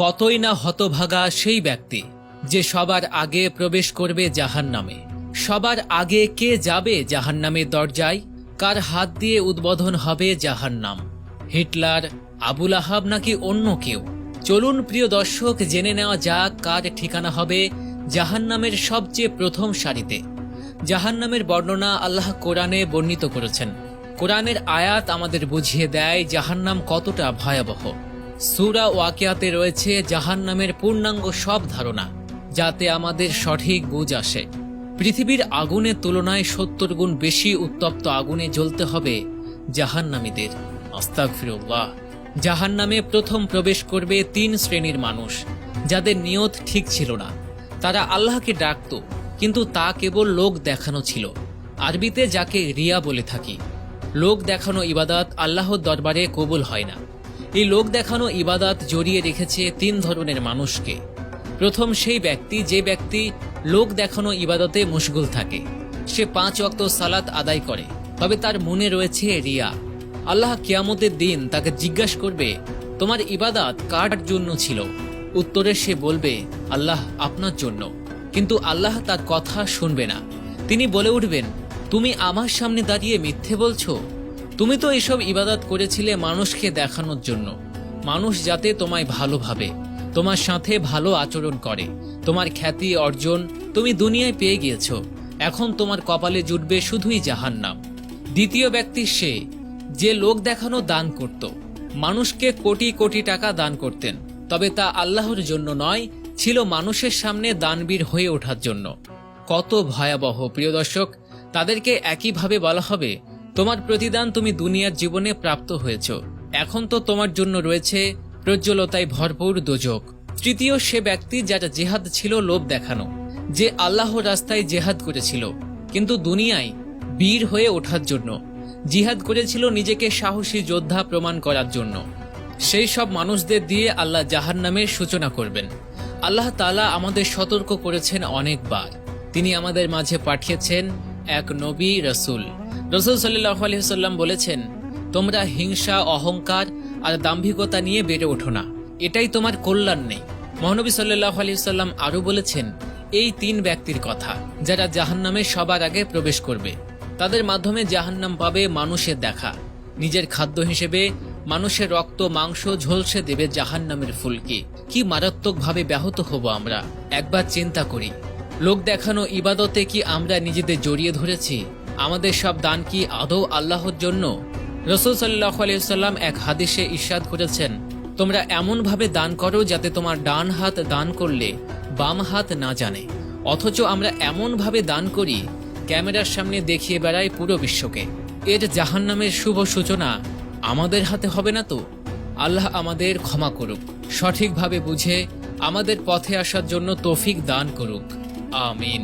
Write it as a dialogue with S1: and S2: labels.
S1: কতই না হতভাগা সেই ব্যক্তি যে সবার আগে প্রবেশ করবে জাহান নামে সবার আগে কে যাবে জাহান নামের দরজায়? কার হাত দিয়ে উদ্বোধন হবে জাহান নাম হিটলার, আবুল আহাব নাকি অন্য কেউ? চলুন প্রিয় দর্শক, জেনে নেওয়া যাক কার ঠিকানা হবে জাহান নামের সবচেয়ে প্রথম সারিতে। জাহান নামের বর্ণনা আল্লাহ কোরআনে বর্ণিত করেছেন। কোরআনের আয়াত আমাদের বুঝিয়ে দেয় জাহান্নাম কতটা ভয়াবহ। সুরা ওয়াকিয়াতে রয়েছে জাহান্নামের পূর্ণাঙ্গ সব ধারণা, যাতে আমাদের সঠিক বুঝ আসে। পৃথিবীর আগুনের তুলনায় সত্তর গুণ বেশি উত্তপ্ত আগুনে জ্বলতে হবে জাহান্নামীদের। আস্তাক ফিরুল্লাহ জাহান্নামে প্রথম প্রবেশ করবে তিন শ্রেণির মানুষ, যাদের নিয়ত ঠিক ছিল না। তারা আল্লাহকে ডাকত, কিন্তু তা কেবল লোক দেখানো ছিল। আরবিতে যাকে রিয়া বলে থাকি, লোক দেখানো ইবাদাত আল্লাহর দরবারে কবুল হয় না। এই লোক দেখানো ইবাদাত জড়িয়ে রেখেছে তিন ধরনের মানুষকে। প্রথম সেই ব্যক্তি, যে ব্যক্তি লোক দেখানো ইবাদতে মশগুল থাকে। সে পাঁচ অক্ত সালাত আদায় করে, তবে তার মনে রয়েছে রিয়া। আল্লাহ কিয়ামতের দিন তাকে জিজ্ঞাসা করবে, তোমার ইবাদাত কার জন্য ছিল? উত্তরে সে বলবে, আল্লাহ আপনার জন্য। কিন্তু আল্লাহ তার কথা শুনবে না। তিনি বলে উঠবেন, তুমি আমার সামনে দাঁড়িয়ে মিথ্যে বলছো? তুমি তো এসব ইবাদত করেছিলে মানুষকে দেখানোর জন্য। মানুষ যাতে তোমায় ভালোভাবে তোমার সাথে ভালো আচরণ করে, তোমার খ্যাতি অর্জন তুমি দুনিয়ায় পেয়ে গিয়েছ। এখন তোমার কপালে জুটবে শুধুই জাহান্নাম। দ্বিতীয় ব্যক্তি সে, যে লোক দেখানো দান করত। মানুষকে কোটি কোটি টাকা দান করতেন, তবে তা আল্লাহর জন্য নয়, ছিল মানুষের সামনে দানবীর হয়ে ওঠার জন্য। কত ভয়াবহ, প্রিয় দর্শক, তাদেরকে একইভাবে বলা হবে তোমার প্রতিদান তুমি দুনিয়ার জীবনে প্রাপ্ত হয়েছ। এখন তো তোমার জন্য রয়েছে প্রজ্জ্বলতায় ভরপুর দোজক। তৃতীয় সে ব্যক্তি যার জেহাদ ছিল লোভ দেখানো, যে আল্লাহ রাস্তায় জেহাদ করেছিল। কিন্তু দুনিয়ায় বীর হয়ে ওঠার জন্য, জিহাদ করেছিল নিজেকে সাহসী যোদ্ধা প্রমাণ করার জন্য। সেই সব মানুষদের দিয়ে আল্লাহ জাহান নামের সূচনা করবেন। আল্লাহ তালা আমাদের সতর্ক করেছেন অনেকবার। তিনি আমাদের মাঝে পাঠিয়েছেন এক নবী রসুল। রসুল সাল্লাহ আলহিসাল্লাম বলেছেন, তোমরা হিংসা, অহংকার আর দাম্ভিকতা নিয়ে বেড়ে ওঠো না। এটাই তোমার কল্যাণ নেই। মহানবী সাল্লাহ আলহিসাল্লাম আরও বলেছেন, এই তিন ব্যক্তির কথা, যারা জাহান্নামে সবার আগে প্রবেশ করবে, তাদের মাধ্যমে জাহান্নাম পাবে মানুষের দেখা। নিজের খাদ্য হিসেবে মানুষের রক্ত, মাংস ঝলসে দেবে জাহান্নামের ফুলকে। কি মারাত্মকভাবে ব্যাহত হব আমরা? একবার চিন্তা করি। লোক দেখানো ইবাদতে কি আমরা নিজেদের জড়িয়ে ধরেছি? আমাদের সব দান কি আদৌ আল্লাহর জন্য? রসুল সাল্লাহ আলিয়াল্লাম এক হাদিসে ইস্বাদ করেছেন, তোমরা এমনভাবে দান করো যাতে তোমার ডান হাত দান করলে বাম হাত না জানে। অথচ আমরা এমনভাবে দান করি, ক্যামেরার সামনে দেখিয়ে বেড়াই পুরো বিশ্বকে। এর জাহান্নামের শুভ সূচনা আমাদের হাতে হবে না তো? আল্লাহ আমাদের ক্ষমা করুক, সঠিকভাবে বুঝে আমাদের পথে আসার জন্য তৌফিক দান করুক। আমিন।